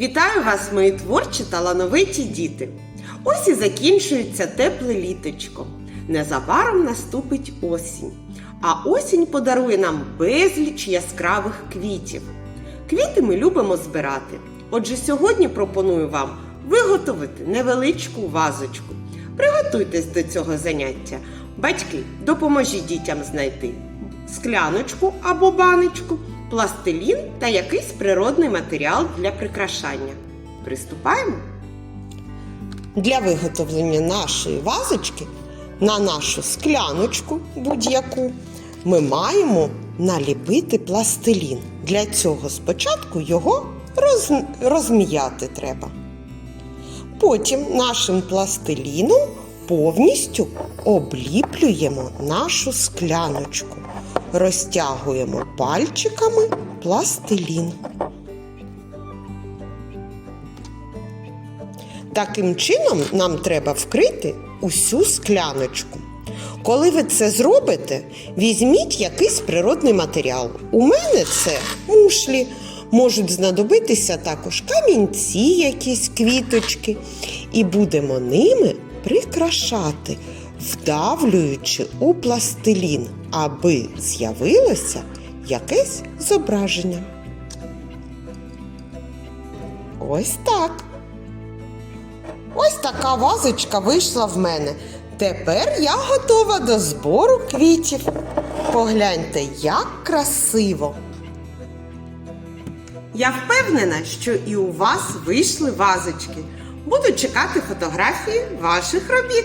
Вітаю вас, мої творчі талановиті діти! Ось і закінчується тепле літочко. Незабаром наступить осінь. А осінь подарує нам безліч яскравих квітів. Квіти ми любимо збирати. Отже, сьогодні пропоную вам виготовити невеличку вазочку. Приготуйтесь до цього заняття. Батьки, допоможіть дітям знайти скляночку або баночку, пластилін та якийсь природний матеріал для прикрашання. Приступаємо. Для виготовлення нашої вазочки на нашу скляночку будь-яку ми маємо наліпити пластилін. Для цього спочатку його роз... розм'яти треба. Потім нашим пластиліном повністю обліплюємо нашу скляночку, розтягуємо пальчиками пластилін. Таким чином нам треба вкрити усю скляночку. Коли ви це зробите, візьміть якийсь природний матеріал. У мене це мушлі. Можуть знадобитися також камінці, якісь квіточки, і будемо ними прикрашати, вдавлюючи у пластилін, аби з'явилося якесь зображення. Ось так. Ось така вазочка вийшла в мене. Тепер я готова до збору квітів. Погляньте, як красиво. Я впевнена, що і у вас вийшли вазочки. Буду чекати фотографії ваших робіт.